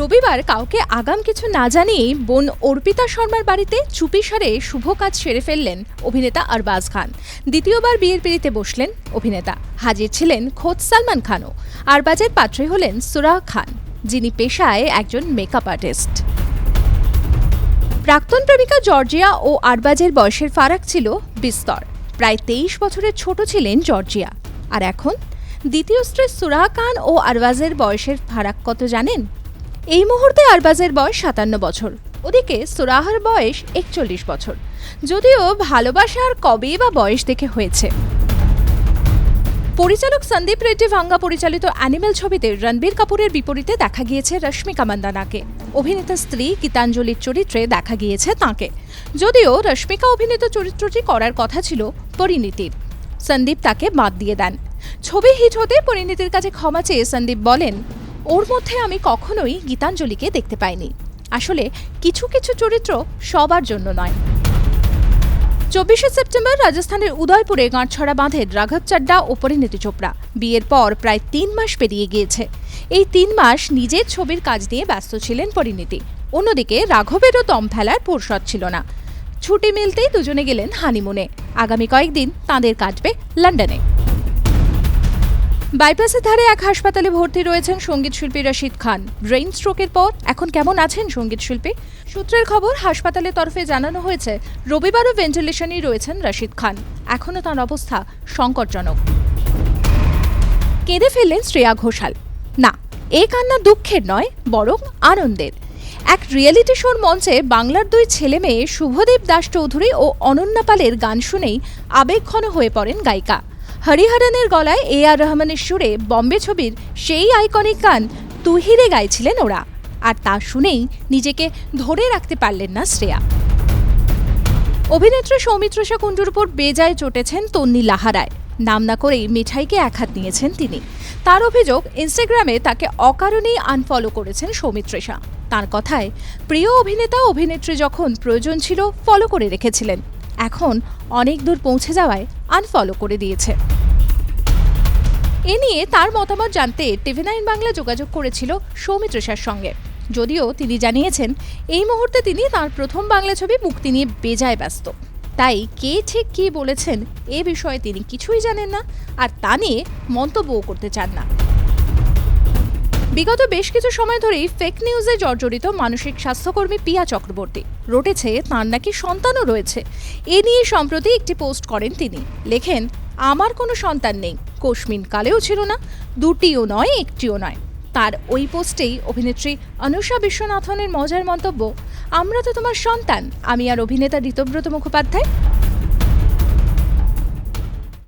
রবিবার কাউকে আগাম কিছু না জানিয়েই বোন অর্পিতা শর্মার বাড়িতে চুপিসারে শুভ কাজ সেরে ফেললেন অভিনেতা আরবাজ খান। দ্বিতীয়বার বিয়ের পিড়িতে বসলেন অভিনেতা। হাজির ছিলেন খোদ সালমান খানও। আরবাজের পাত্রী হলেন সুরাহ খান, যিনি পেশায় একজন মেকআপ আর্টিস্ট প্রাক্তন প্রেমিকা জর্জিয়া ও আরবাজের বয়সের ফারাক ছিল বিস্তর। প্রায় তেইশ বছরের ছোট ছিলেন জর্জিয়া। আর এখন? দ্বিতীয় স্ত্রী সুরাহ খান ও আরবাজের বয়সের ফারাক কত জানেন? এই মুহূর্তে আরবাজের বয়স সাতান্ন বছর। ওদিকে সুরাহার বয়স একচল্লিশ বছর। যদিও ভালোবাসার কবেই বা বয়স দেখে হয়েছে। পরিচালক সন্দীপ রেড্ডি ভাঙ্গা পরিচালিত অ্যানিমেল ছবিতে রণবীর কাপুরের বিপরীতে দেখা গিয়েছে রশ্মিকা মান্দানাকে। অভিনেতা স্ত্রী গীতাঞ্জলির চরিত্রে দেখা গিয়েছে তাঁকে। যদিও রশ্মিকা অভিনীত চরিত্রটি করার কথা ছিল পরিণীতির সন্দীপ তাকে বাদ দিয়ে দেন। ছবি হিট হতে পরিণীতির কাছে ক্ষমা চেয়ে সন্দীপ বলেন ওর মধ্যে আমি কখনোই গীতাঞ্জলিকে দেখতে পাইনি। আসলে কিছু কিছু চরিত্র সবার জন্য নয়। চব্বিশে সেপ্টেম্বর রাজস্থানের উদয়পুরে গাঁটছড়া বাঁধের রাঘব চাড্ডা ও পরিণীতি চোপড়া। বিয়ের পর প্রায় তিন মাস পেরিয়ে গিয়েছে। এই তিন মাস নিজের ছবির কাজ নিয়ে ব্যস্ত ছিলেন পরিণীতি। অন্যদিকে রাঘবেরও দম ফেলার ফুরসত ছিল না। ছুটি মিলতেই দুজনে গেলেন হানিমুনে। আগামী কয়েকদিন তাঁদের কাটবে লন্ডনে। বাইপাসের ধারে এক হাসপাতালে ভর্তি রয়েছেন সংগীত শিল্পী রশিদ খান। ব্রেইন স্ট্রোকের পর এখন কেমন আছেন সংগীত শিল্পী? সূত্রের খবর, হাসপাতালের তরফে জানানো হয়েছে, রবিবারও ভেন্টিলেশনই রয়েছেন রশিদ খান। এখনও তার অবস্থা সংকটজনক। কেঁদে ফেললেন শ্রেয়া ঘোষাল। না, এ কান্না দুঃখের নয়, বরং আনন্দের। এক রিয়েলিটি শোর মঞ্চে বাংলার দুই ছেলে মেয়ে শুভদেব দাস চৌধুরী ও অনন্যা পালের গান শুনেই আবেগঘন হয়ে পড়েন গায়িকা। হরিহরনের গলায় এ আর রহমানের সুরে বম্বে ছবির সেই আইকনিক গান তুহিরে গাইছিলেন ওরা। আর তা শুনেই নিজেকে ধরে রাখতে পারলেন না শ্রেয়া। অভিনেত্রী সৌমিত্রষা কুণ্ডুর উপর বেজায় চটেছেন তন্নি লাহারায়। নাম না করেই মিঠাইকে একহাত নিয়েছেন তিনি। তার অভিযোগ, ইনস্টাগ্রামে তাকে অকারণেই আনফলো করেছেন সৌমিত্রেশা তার কথায়, প্রিয় অভিনেতা, অভিনেত্রী যখন প্রয়োজন ছিল ফলো করে রেখেছিলেন। এখন অনেক দূর পৌঁছে যাওয়ায় আনফলো করে দিয়েছে। এ নিয়ে তার মতামত জানতে টিভি নাইন বাংলা যোগাযোগ করেছিল সৌমিত্রেশার সঙ্গে। যদিও তিনি জানিয়েছেন, এই মুহূর্তে তিনি তার প্রথম বাংলা ছবি মুক্তি নিয়ে বেজায় ব্যস্ত। তাই কে ঠিক কী বলেছেন এ বিষয়ে তিনি কিছুই জানেন না, আর তা নিয়ে মন্তব্যও করতে চান না। বিগত বেশ কিছু সময় ধরেই ফেক নিউজে জর্জরিত মানসিক স্বাস্থ্যকর্মী পিয়া চক্রবর্তী। রটেছে তার নাকি সন্তানও রয়েছে। এ নিয়ে সম্প্রতি একটি পোস্ট করেন তিনি। লেখেন, আমার কোনো সন্তান নেই। কোশমিন কালেও ছিল না, দুটিও নয়, একটিও নয়। তার ওই পোস্টেই অভিনেত্রী অনুষা বিশ্বনাথনের মজার মন্তব্য, আমরা তো তোমার সন্তান, আমি আর অভিনেতা ঋতব্রত মুখোপাধ্যায়।